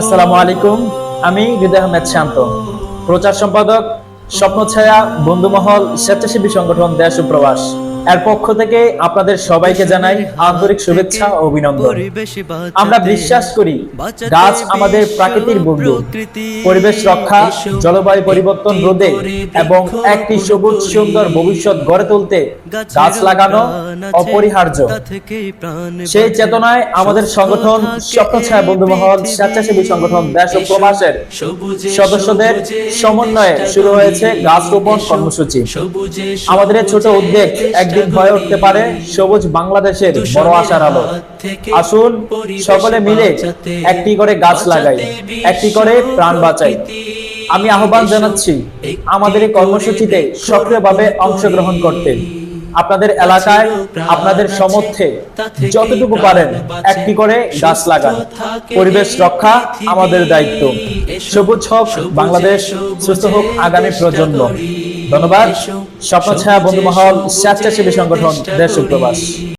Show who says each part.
Speaker 1: আসসালামু আলাইকুম। আমি হৃদয় আহমেদ শান্ত। প্রচার সম্পাদক স্বপ্ন স্বপ্নছায়া, বন্ধুমহল, স্বেচ্ছাসেবী সংগঠন দেশ ও প্রবাস। এর পক্ষ থেকে আপনাদের সবাইকে জানাই আন্তরিক শুভেচ্ছা ও অভিনন্দন। আমরা বিশ্বাস করি গাছ আমাদের প্রাকৃতিক বন্ধু। পরিবেশ রক্ষা, জলবায়ু পরিবর্তন রোধে এবং একটি সবুজ, সুন্দর ভবিষ্যৎ গড়ে তুলতে গাছ লাগানো অপরিহার্য। সেই চেতনায় আমাদের সংগঠন স্বপ্নছায়া বন্ধুমহল, স্বেচ্ছাসেবী সংগঠন, দেশ ও প্রবাসের সদস্যদের সমন্বয়ে শুরু হয়েছে গাছ রোপণ কর্মসূচি। আমাদের ছোট উদ্যোগ একদিন হয়ে উঠতে পারে সবুজ বাংলাদেশের বড় আশার আলো। আসুন সকলে মিলে একটি করে গাছ লাগাই একটি করে প্রাণ বাঁচাই। আমি আহ্বান জানাচ্ছি আমাদের এই কর্মসূচিতে সক্রিয়ভাবে অংশগ্রহণ করতে। আপনাদের এলাকায় আপনাদের সমর্থে যতটুকু পারেন একটি করে গাছ লাগান। পরিবেশ রক্ষা আমাদের দায়িত্ব। সবুজ হোক বাংলাদেশ সুস্থ হোক আগামী প্রজন্ম। ধন্যবাদ। স্বপ্ন ছায়া বন্ধুমহল স্বেচ্ছাসেবী সংগঠন দেশ প্রবাস।